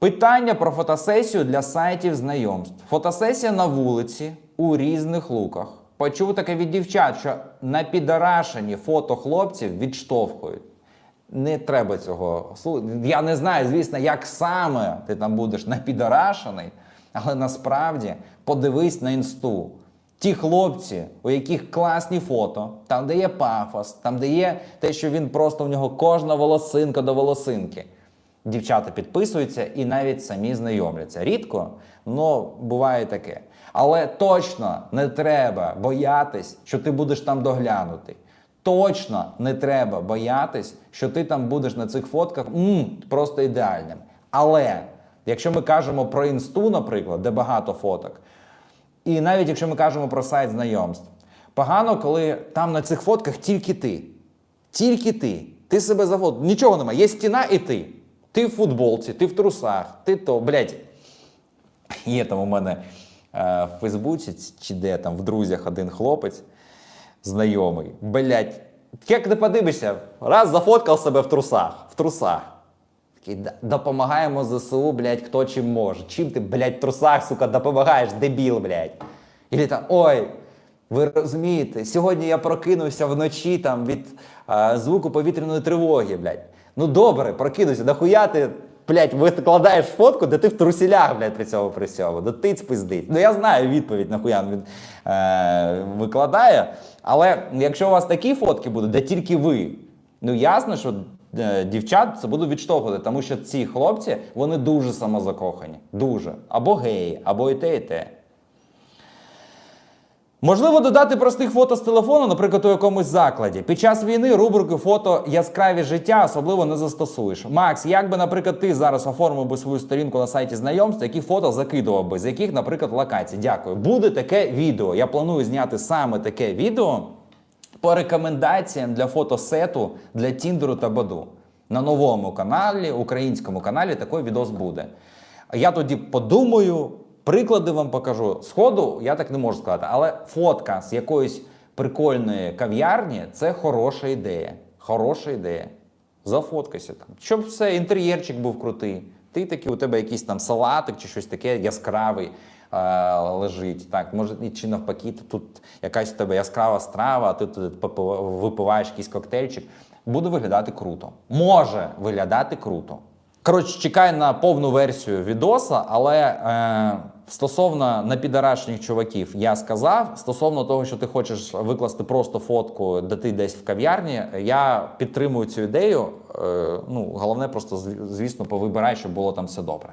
Питання про фотосесію для сайтів знайомств. Фотосесія на вулиці у різних луках. Почув таке від дівчат, що на підарашені фото хлопців відштовхують. Не треба цього. Я не знаю, звісно, як саме ти там будеш напідорашений, але насправді подивись на інсту. Ті хлопці, у яких класні фото, там, де є пафос, там, де є те, що він просто в нього кожна волосинка до волосинки. Дівчата підписуються і навіть самі знайомляться. Рідко, але буває таке. Але точно не треба боятись, що ти будеш там доглянутий. Точно не треба боятись, що ти там будеш на цих фотках м, просто ідеальним. Але якщо ми кажемо про інсту, наприклад, де багато фоток, і навіть якщо ми кажемо про сайт знайомств, погано, коли там на цих фотках тільки ти. Тільки ти. Ти себе зафот. Нічого немає. Є стіна і ти. Ти в футболці, ти в трусах, ти то, блядь. Є там у мене е, в Фейсбуці чи де там в друзях один хлопець знайомий. Блядь, як не подивишся, раз зафоткав себе в трусах. В трусах. Такий, допомагаємо ЗСУ, блядь, хто чим може. Чим ти, блядь, в трусах, сука, допомагаєш, дебіл, блядь. Ілі там, ой, ви розумієте, сьогодні я прокинувся вночі там від е, звуку повітряної тривоги, блядь. Ну добре, прокинувся, нахуя ти, блядь, викладаєш фотку, де ти в трусілях, блядь, при цьому при всьому. Да ти спиздить. Ну я знаю відповідь, нахуя він е, викладає. Але якщо у вас такі фотки будуть, де тільки ви, ну ясно, що е, дівчат це буду відштовхувати, тому що ці хлопці вони дуже самозакохані. Дуже. Або геї, або і те, і те. Можливо, додати простих фото з телефону, наприклад, у якомусь закладі. Під час війни рубрику фото яскраві життя особливо не застосуєш. Макс, як би, наприклад, ти зараз оформив би свою сторінку на сайті знайомств, які фото закидував би, з яких, наприклад, локацій? Дякую. Буде таке відео. Я планую зняти саме таке відео по рекомендаціям для фотосету для Тіндеру та Баду. На новому каналі, українському каналі, такий відос буде. Я тоді подумаю, приклади вам покажу. Сходу я так не можу сказати, але фотка з якоїсь прикольної кав'ярні це хороша ідея. Хороша ідея. Зафоткайся там. Щоб все, інтер'єрчик був крутий. Ти такий, у тебе якийсь там салатик чи щось таке яскравий е, лежить. Так, може, чи навпаки, тут якась у тебе яскрава страва, а ти тут випиваєш якийсь коктейльчик. Буде виглядати круто. Може виглядати круто. Коротше, чекай на повну версію відоса, але е, стосовно напідарашніх чуваків, я сказав. Стосовно того, що ти хочеш викласти просто фотку, де ти десь в кав'ярні, я підтримую цю ідею. Е, ну, головне, просто звісно, повибирай, щоб було там все добре.